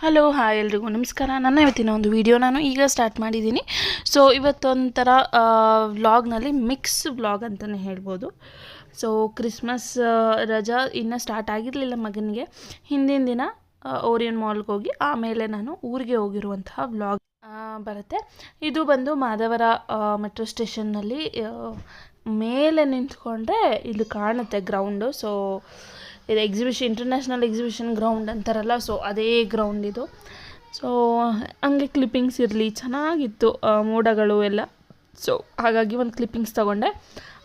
Hello, hi ಎಲ್ರಿಗೂ ನಮಸ್ಕಾರ. ನನ್ನ ಇವತ್ತಿನ ಒಂದು ವಿಡಿಯೋ ನಾನು ಈಗ ಸ್ಟಾರ್ಟ್ ಮಾಡಿದ್ದೀನಿ. ಸೊ ಇವತ್ತೊಂಥರ ವ್ಲಾಗ್ನಲ್ಲಿ ಮಿಕ್ಸ್ ವ್ಲಾಗ್ ಅಂತಲೇ ಹೇಳ್ಬೋದು. ಸೊ ಕ್ರಿಸ್ಮಸ್ ರಜಾ ಇನ್ನೂ ಸ್ಟಾರ್ಟ್ ಆಗಿರಲಿಲ್ಲ ಮಗನಿಗೆ. ಹಿಂದಿನ ದಿನ ಓರಿಯನ್ ಮಾಲ್ಗೆ ಹೋಗಿ ಆಮೇಲೆ ನಾನು ಊರಿಗೆ ಹೋಗಿರುವಂತಹ ವ್ಲಾಗ್ ಬರುತ್ತೆ. ಇದು ಬಂದು ಮಾಧವರ ಮೆಟ್ರೋ ಸ್ಟೇಷನ್ನಲ್ಲಿ ಮೇಲೆ ನಿಂತ್ಕೊಂಡ್ರೆ ಇದು ಕಾಣುತ್ತೆ ಗ್ರೌಂಡು ಸೊ ಇದು ಎಕ್ಸಿಬಿಷನ್ ಇಂಟರ್ನ್ಯಾಷನಲ್ ಎಕ್ಸಿಬಿಷನ್ ಗ್ರೌಂಡ್ ಅಂತಾರಲ್ಲ ಸೊ ಅದೇ ಗ್ರೌಂಡ್ ಇದು. ಸೊ ಹಂಗೆ ಕ್ಲಿಪ್ಪಿಂಗ್ಸ್ ಇರಲಿ, ಚೆನ್ನಾಗಿತ್ತು ಮೋಡಗಳು ಎಲ್ಲ. ಸೊ ಹಾಗಾಗಿ ಒಂದು ಕ್ಲಿಪ್ಪಿಂಗ್ಸ್ ತೊಗೊಂಡೆ.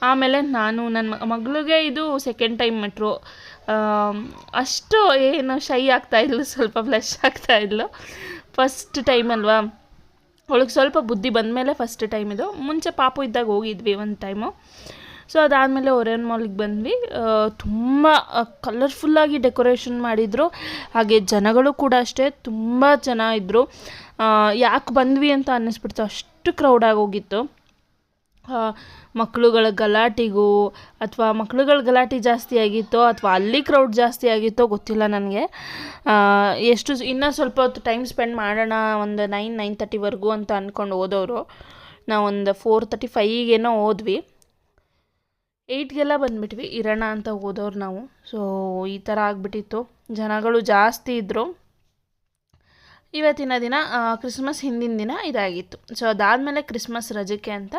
ಆಮೇಲೆ ನಾನು ನನ್ನ ಮಗಳಿಗೆ ಇದು ಸೆಕೆಂಡ್ ಟೈಮ್ ಮೆಟ್ರೋ ಅಷ್ಟು ಏನು ಶೈ ಆಗ್ತಾ ಇಲ್ಲ ಸ್ವಲ್ಪ ಬ್ಲಶ್ ಆಗ್ತಾ ಇಲ್ಲ ಫಸ್ಟ್ ಟೈಮ್ ಅಲ್ವಾ? ಅವಳಿಗೆ ಸ್ವಲ್ಪ ಬುದ್ಧಿ ಬಂದಮೇಲೆ ಫಸ್ಟ್ ಟೈಮ್ ಇದು. ಮುಂಚೆ ಪಾಪು ಇದ್ದಾಗ ಹೋಗಿದ್ವಿ ಒಂದು ಟೈಮು ಸೊ ಅದಾದಮೇಲೆ ಒರೇನ್ ಮಾಲಿಗೆ ಬಂದ್ವಿ. ತುಂಬ ಕಲರ್ಫುಲ್ಲಾಗಿ ಡೆಕೋರೇಷನ್ ಮಾಡಿದರು. ಹಾಗೆ ಜನಗಳು ಕೂಡ ಅಷ್ಟೇ, ತುಂಬ ಜನ ಇದ್ದರು ಯಾಕೆ ಬಂದ್ವಿ ಅಂತ ಅನ್ನಿಸ್ಬಿಡ್ತು. ಅಷ್ಟು ಕ್ರೌಡಾಗಿ ಹೋಗಿತ್ತು. ಮಕ್ಕಳುಗಳ ಗಲಾಟೆಗೂ ಅಥವಾ ಮಕ್ಕಳುಗಳ ಗಲಾಟೆ ಜಾಸ್ತಿ ಆಗಿತ್ತೋ ಅಥವಾ ಅಲ್ಲಿ ಕ್ರೌಡ್ ಜಾಸ್ತಿ ಆಗಿತ್ತೋ ಗೊತ್ತಿಲ್ಲ ನನಗೆ. ಎಷ್ಟು ಇನ್ನೂ ಸ್ವಲ್ಪ ಹೊತ್ತು ಟೈಮ್ ಸ್ಪೆಂಡ್ ಮಾಡೋಣ, ಒಂದು ನೈನ್ ನೈನ್ ತರ್ಟಿವರೆಗೂ ಅಂತ ಅಂದ್ಕೊಂಡು ಹೋದವರು. ನಾವೊಂದು ಫೋರ್ ತರ್ಟಿ ಫೈಗೇನೋ ಹೋದ್ವಿ. ಏಯ್ಟ್ಗೆಲ್ಲ ಬಂದುಬಿಟ್ವಿ. ಇರೋಣ ಅಂತ ಹೋದವ್ರು ನಾವು. ಸೊ ಈ ಥರ ಆಗಿಬಿಟ್ಟಿತ್ತು. ಜನಗಳು ಜಾಸ್ತಿ ಇದ್ದರು ಇವತ್ತಿನ ದಿನ ಕ್ರಿಸ್ಮಸ್ ಹಿಂದಿನ ದಿನ ಇದಾಗಿತ್ತು. ಸೊ ಅದಾದಮೇಲೆ ಕ್ರಿಸ್ಮಸ್ ರಜಕ್ಕೆ ಅಂತ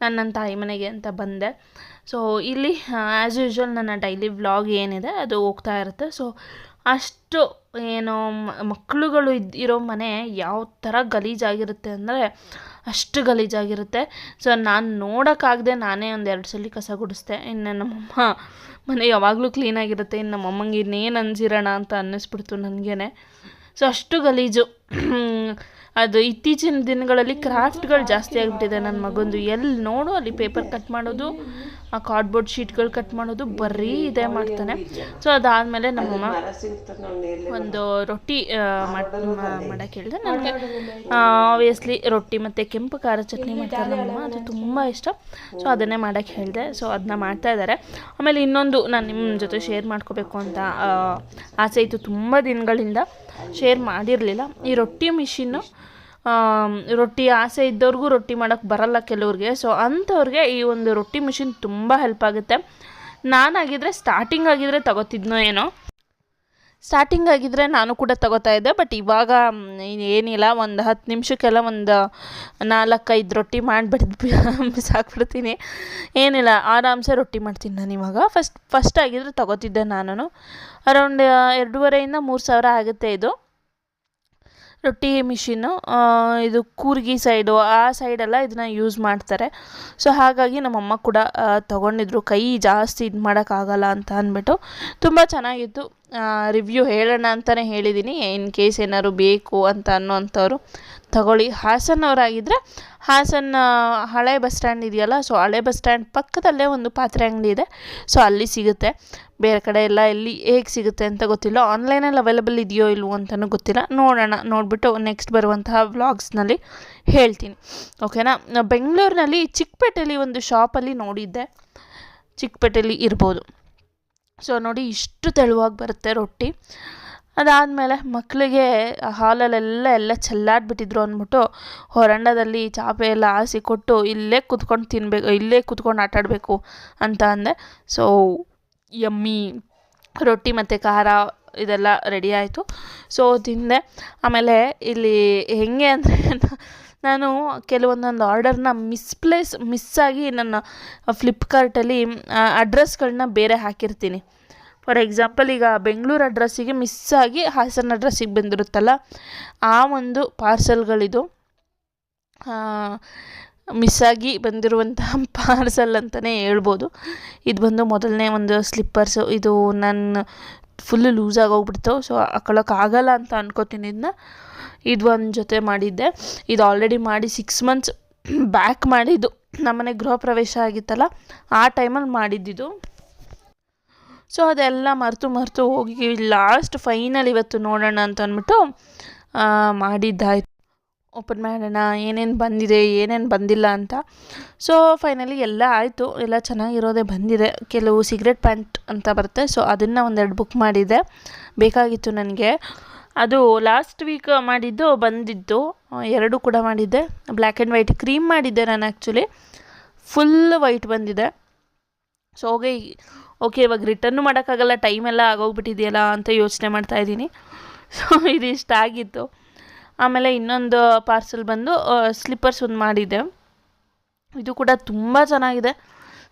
ನಾನು ನನ್ನ ತಾಯಿ ಮನೆಗೆ ಅಂತ ಬಂದೆ. ಸೊ ಇಲ್ಲಿ ಆ್ಯಸ್ ಯೂಶ್ವಲ್ ನನ್ನ ಡೈಲಿ ವ್ಲಾಗ್ ಏನಿದೆ, ಅದು ಹೋಗ್ತಾ ಇರುತ್ತೆ. ಸೊ ಅಷ್ಟು ಏನು ಮಕ್ಕಳುಗಳು ಇದ್ ಇರೋ ಮನೆ ಯಾವ ಥರ ಗಲೀಜಾಗಿರುತ್ತೆ ಅಂದರೆ ಅಷ್ಟು ಗಲೀಜಾಗಿರುತ್ತೆ. ಸೊ ನಾನು ನೋಡೋಕ್ಕಾಗದೆ ನಾನೇ ಒಂದು ಎರಡು ಸಲ ಕಸ ಗುಡಿಸ್ದೆ. ಇನ್ನು ನಮ್ಮಮ್ಮ ಮನೆ ಯಾವಾಗಲೂ ಕ್ಲೀನಾಗಿರುತ್ತೆ ಇನ್ನು ನಮ್ಮಮ್ಮಂಗೆ ಇನ್ನೇನು ಅನ್ಸಿರೋಣ ಅಂತ ಅನ್ನಿಸ್ಬಿಡ್ತು ನನಗೇ ಸೊ ಅಷ್ಟು ಗಲೀಜು. ಅದು ಇತ್ತೀಚಿನ ದಿನಗಳಲ್ಲಿ ಕ್ರಾಫ್ಟ್ಗಳು ಜಾಸ್ತಿ ಆಗಿಬಿಟ್ಟಿದೆ ನನ್ನ ಮಗಂದು. ಎಲ್ಲಿ ನೋಡು, ಅಲ್ಲಿ ಪೇಪರ್ ಕಟ್ ಮಾಡೋದು, ಆ ಕಾರ್ಡ್ಬೋರ್ಡ್ ಶೀಟ್ಗಳು ಕಟ್ ಮಾಡೋದು, ಬರೀ ಇದೇ ಮಾಡ್ತಾನೆ. ಸೊ, ಅದಾದಮೇಲೆ ನಮ್ಮಮ್ಮ ಒಂದು ರೊಟ್ಟಿ ಮಾಡೋಕ್ಕೆ ಹೇಳಿದೆ ನನಗೆ. ಆಬ್ವಿಯಸ್ಲಿ ರೊಟ್ಟಿ ಮತ್ತು ಕೆಂಪು ಖಾರ ಚಟ್ನಿ ಮಾಡ್ತಾರೆ ನಮ್ಮಮ್ಮ ಅದು ತುಂಬ ಇಷ್ಟ. ಸೊ, ಅದನ್ನೇ ಮಾಡೋಕ್ಕೆ ಹೇಳಿದೆ. ಸೊ ಅದನ್ನ ಮಾಡ್ತಾ ಇದ್ದಾರೆ ಆಮೇಲೆ ಇನ್ನೊಂದು ನಾನು ನಿಮ್ಮ ಜೊತೆ ಶೇರ್ ಮಾಡ್ಕೋಬೇಕು ಅಂತ ಆಸೆ ಇತ್ತು ತುಂಬ ದಿನಗಳಿಂದ. ಶೇರ್ ಮಾಡಿರಲಿಲ್ಲ. ಈ ರೊಟ್ಟಿ ಮಿಷಿನ್ನು ರೊಟ್ಟಿ ಆಸೆ ಇದ್ದವ್ರಿಗೂ ರೊಟ್ಟಿ ಮಾಡೋಕ್ಕೆ ಬರಲ್ಲ ಕೆಲವ್ರಿಗೆ. ಸೊ ಅಂಥವ್ರಿಗೆ ಈ ಒಂದು ರೊಟ್ಟಿ ಮಿಷಿನ್ ತುಂಬ ಹೆಲ್ಪ್ ಆಗುತ್ತೆ. ನಾನಾಗಿದ್ದರೆ ಸ್ಟಾರ್ಟಿಂಗ್ ಆಗಿದ್ದರೆ ತಗೋತಿದ್ನೋ ಏನೋ. ಸ್ಟಾರ್ಟಿಂಗ್ ಆಗಿದ್ದರೆ ನಾನು ಕೂಡ ತಗೋತಾ ಇದ್ದೆ ಬಟ್ ಇವಾಗ ಏನಿಲ್ಲ, ಒಂದು ಹತ್ತು ನಿಮಿಷಕ್ಕೆಲ್ಲ ಒಂದು ನಾಲ್ಕೈದು ರೊಟ್ಟಿ ಮಾಡಿಬಿಡ್ದು ಸಾಕ್ಬಿಡ್ತೀನಿ. ಏನಿಲ್ಲ, ಆರಾಮ್ಸೆ ರೊಟ್ಟಿ ಮಾಡ್ತೀನಿ ನಾನು ಇವಾಗ. ಫಸ್ಟ್ ಫಸ್ಟ್ ಆಗಿದ್ರೆ ತಗೋತಿದ್ದೆ ನಾನು ಅರೌಂಡ್ ಎರಡೂವರೆಯಿಂದ ಮೂರು ಸಾವಿರ ಆಗುತ್ತೆ ಇದು. ರೊಟ್ಟಿ ಮಿಷಿನ್ನು ಇದು ಕೂರ್ಗಿ ಸೈಡು, ಆ ಸೈಡೆಲ್ಲ ಇದನ್ನ ಯೂಸ್ ಮಾಡ್ತಾರೆ. ಸೊ ಹಾಗಾಗಿ ನಮ್ಮಮ್ಮ ಕೂಡ ತಗೊಂಡಿದ್ರು. ಕೈ ಜಾಸ್ತಿ ಇದು ಮಾಡೋಕ್ಕಾಗಲ್ಲ ಅಂತ ಅಂದ್ಬಿಟ್ಟು. ತುಂಬ ಚೆನ್ನಾಗಿತ್ತು. ರಿವ್ಯೂ ಹೇಳೋಣ ಅಂತಲೇ ಹೇಳಿದ್ದೀನಿ ಇನ್ ಕೇಸ್ ಏನಾದ್ರು ಬೇಕು ಅಂತ ಅನ್ನೋವಂಥವ್ರು ತಗೊಳ್ಳಿ. ಹಾಸನವರಾಗಿದ್ದರೆ ಹಾಸನ ಹಳೆ ಬಸ್ ಸ್ಟ್ಯಾಂಡ್ ಇದೆಯಲ್ಲ ಸೊ ಹಳೆ ಬಸ್ ಸ್ಟ್ಯಾಂಡ್ ಪಕ್ಕದಲ್ಲೇ ಒಂದು ಪಾತ್ರೆ ಅಂಗಡಿ ಇದೆ. ಸೊ ಅಲ್ಲಿ ಸಿಗುತ್ತೆ. ಬೇರೆ ಕಡೆ ಎಲ್ಲ ಎಲ್ಲಿ ಹೇಗೆ ಸಿಗುತ್ತೆ ಅಂತ ಗೊತ್ತಿಲ್ಲ. ಆನ್ಲೈನಲ್ಲಿ ಅವೈಲೇಬಲ್ ಇದೆಯೋ ಇಲ್ವೋ ಅಂತಲೂ ಗೊತ್ತಿಲ್ಲ. ನೋಡೋಣ. ನೋಡಿಬಿಟ್ಟು ನೆಕ್ಸ್ಟ್ ಬರುವಂತಹ ವ್ಲಾಗ್ಸ್ನಲ್ಲಿ ಹೇಳ್ತೀನಿ. ಓಕೆನಾ ಬೆಂಗಳೂರಿನಲ್ಲಿ ಚಿಕ್ಕಪೇಟೆಯಲ್ಲಿ ಒಂದು ಶಾಪಲ್ಲಿ ನೋಡಿದ್ದೆ. ಚಿಕ್ಕಪೇಟೆಯಲ್ಲಿ ಇರ್ಬೋದು. ಸೊ ನೋಡಿ, ಇಷ್ಟು ತೆಳುವಾಗಿ ಬರುತ್ತೆ ರೊಟ್ಟಿ. ಅದಾದಮೇಲೆ ಮಕ್ಕಳಿಗೆ ಹಾಲಲ್ಲೆಲ್ಲ ಎಲ್ಲ ಚೆಲ್ಲಾಡ್ಬಿಟ್ಟಿದ್ರು ಅಂದ್ಬಿಟ್ಟು ಹೊರಂಡದಲ್ಲಿ ಚಾಪೆ ಎಲ್ಲ ಹಾಸಿ ಕೊಟ್ಟು ಇಲ್ಲೇ ಕುತ್ಕೊಂಡು ತಿನ್ನಬೇಕು ಇಲ್ಲೇ ಕುತ್ಕೊಂಡು ಆಟಾಡಬೇಕು ಅಂತ ಅಂದೆ. ಸೊ ಯಮ್ಮಿ ರೊಟ್ಟಿ ಮತ್ತು ಖಾರ ಇದೆಲ್ಲ ರೆಡಿ ಆಯಿತು. ಸೊ ತಿಂದೆ. ಆಮೇಲೆ ಇಲ್ಲಿ ಹೆಂಗೆ ಅಂದರೆ ನಾನು ಕೆಲವೊಂದೊಂದು ಆರ್ಡರ್ನ ಮಿಸ್ಪ್ಲೇಸ್ ಮಿಸ್ಸಾಗಿ ನನ್ನ ಫ್ಲಿಪ್ಕಾರ್ಟಲ್ಲಿ ಅಡ್ರೆಸ್ಗಳನ್ನ ಬೇರೆ ಹಾಕಿರ್ತೀನಿ. ಫಾರ್ ಎಕ್ಸಾಂಪಲ್ ಈಗ ಬೆಂಗಳೂರು ಅಡ್ರೆಸ್ಸಿಗೆ ಮಿಸ್ಸಾಗಿ ಹಾಸನ ಅಡ್ರೆಸ್ಸಿಗೆ ಬಂದಿರುತ್ತಲ್ಲ, ಆ ಒಂದು ಪಾರ್ಸಲ್ಗಳಿದು ಮಿಸ್ಸಾಗಿ ಬಂದಿರುವಂತಹ ಪಾರ್ಸಲ್ ಅಂತಲೇ ಹೇಳ್ಬೋದು. ಇದು ಬಂದು ಮೊದಲನೇ ಒಂದು ಸ್ಲಿಪ್ಪರ್ಸು ಇದು ನನ್ನ ಫುಲ್ಲು ಲೂಸಾಗಿ ಹೋಗ್ಬಿಡ್ತು ಸೊ ಹಾಕೊಳ್ಳೋಕ್ಕಾಗಲ್ಲ ಅಂತ ಅನ್ಕೋತೀನಿ ಇದನ್ನ ಇದು ಒಂದು ಜೊತೆ ಮಾಡಿದ್ದೆ. ಇದು ಆಲ್ರೆಡಿ ಮಾಡಿ ಸಿಕ್ಸ್ ಮಂತ್ಸ್ ಬ್ಯಾಕ್ ಮಾಡಿದ್ದು. ನಮ್ಮನೆ ಗೃಹ ಪ್ರವೇಶ ಆಗಿತ್ತಲ್ಲ, ಆ ಟೈಮಲ್ಲಿ ಮಾಡಿದ್ದಿದ್ದು ಸೊ ಅದೆಲ್ಲ ಮರೆತು ಮರೆತು ಹೋಗಿ ಲಾಸ್ಟ್ ಫೈನಲ್ ಇವತ್ತು ನೋಡೋಣ ಅಂತ ಅಂದ್ಬಿಟ್ಟು ಮಾಡಿದ್ದಾಯ್ತು. ಓಪನ್ ಮಾಡೋಣ, ಏನೇನು ಬಂದಿದೆ, ಏನೇನು ಬಂದಿಲ್ಲ ಅಂತ. ಸೊ ಫೈನಲಿ ಎಲ್ಲ ಆಯಿತು. ಎಲ್ಲ ಚೆನ್ನಾಗಿರೋದೇ ಬಂದಿದೆ. ಕೆಲವು ಸಿಗ್ರೆಟ್ ಪ್ಯಾಂಟ್ ಅಂತ ಬರುತ್ತೆ. ಸೊ ಅದನ್ನು ಒಂದೆರಡು ಬುಕ್ ಮಾಡಿದ್ದೆ ಬೇಕಾಗಿತ್ತು ನನಗೆ. ಅದು ಲಾಸ್ಟ್ ವೀಕ್ ಮಾಡಿದ್ದು ಬಂದಿದ್ದು. ಎರಡು ಕೂಡ ಮಾಡಿದ್ದೆ. ಬ್ಲ್ಯಾಕ್ ಆ್ಯಂಡ್ ವೈಟ್ ಕ್ರೀಮ್ ಮಾಡಿದ್ದೆ ನಾನು ಆ್ಯಕ್ಚುಲಿ ಫುಲ್ ವೈಟ್ ಬಂದಿದೆ. ಸೊ ಹೋಗಿ ಓಕೆ ಇವಾಗ ರಿಟರ್ನು ಮಾಡೋಕ್ಕಾಗಲ್ಲ. ಟೈಮೆಲ್ಲ ಆಗೋಗ್ಬಿಟ್ಟಿದೆಯಲ್ಲ ಅಂತ ಯೋಚನೆ ಮಾಡ್ತಾ ಇದ್ದೀನಿ. ಸೊ ಇದಿಷ್ಟ ಆಗಿತ್ತು ಆಮೇಲೆ ಇನ್ನೊಂದು ಪಾರ್ಸೆಲ್ ಬಂದು ಸ್ಲಿಪ್ಪರ್ಸ್ ಒಂದು ಮಾಡಿದ್ದೆ ಇದು ಕೂಡ ತುಂಬ ಚೆನ್ನಾಗಿದೆ.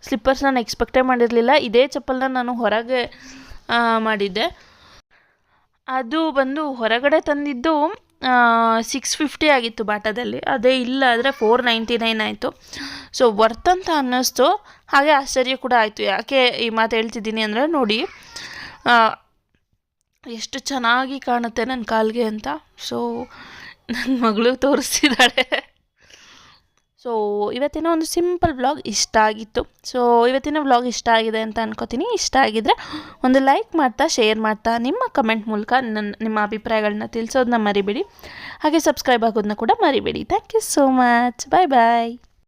ಸ್ಲಿಪ್ಪರ್ಸ್ ನಾನು ಎಕ್ಸ್ಪೆಕ್ಟೇ ಮಾಡಿರಲಿಲ್ಲ. ಇದೇ ಚಪ್ಪಲ್ನ ನಾನು ಹೊರಗೆ ಮಾಡಿದ್ದೆ. ಅದು ಬಂದು ಹೊರಗಡೆ ತಂದಿದ್ದು ಸಿಕ್ಸ್ ಫಿಫ್ಟಿ ಆಗಿತ್ತು ಬಾಟದಲ್ಲಿ. ಅದೇ ಇಲ್ಲ ಆದರೆ ಫೋರ್ ನೈಂಟಿ ನೈನ್ ಆಯಿತು. ಸೊ ವರ್ತ್ ಅಂತ ಅನ್ನಿಸ್ತು. ಹಾಗೆ ಆಶ್ಚರ್ಯ ಕೂಡ ಆಯಿತು. ಯಾಕೆ ಈ ಮಾತು ಹೇಳ್ತಿದ್ದೀನಿ ಅಂದರೆ ನೋಡಿ ಎಷ್ಟು ಚೆನ್ನಾಗಿ ಕಾಣುತ್ತೆ ನನ್ನ ಕಾಲಿಗೆ ಅಂತ? ಸೊ ನನ್ನ ಮಗಳು ತೋರಿಸ್ತಿದ್ದಾಳೆ ಸೊ ಇವತ್ತಿನ ಒಂದು ಸಿಂಪಲ್ ವ್ಲಾಗ್ ಇಷ್ಟ ಆಗಿತ್ತು. ಸೊ ಇವತ್ತಿನ ವ್ಲಾಗ್ ಇಷ್ಟ ಆಗಿದೆ ಅಂತ ಅನ್ಕೋತೀನಿ. ಇಷ್ಟ ಆಗಿದ್ರೆ ಒಂದು ಲೈಕ್ ಮಾಡ್ತಾ ಶೇರ್ ಮಾಡ್ತಾ, ನಿಮ್ಮ ಕಮೆಂಟ್ ಮೂಲಕ ನನ್ನ ನಿಮ್ಮ ಅಭಿಪ್ರಾಯಗಳನ್ನ ತಿಳಿಸೋದನ್ನ ಮರಿಬೇಡಿ. ಹಾಗೆ ಸಬ್ಸ್ಕ್ರೈಬ್ ಆಗೋದನ್ನ ಕೂಡ ಮರಿಬೇಡಿ. Thank you so much bye bye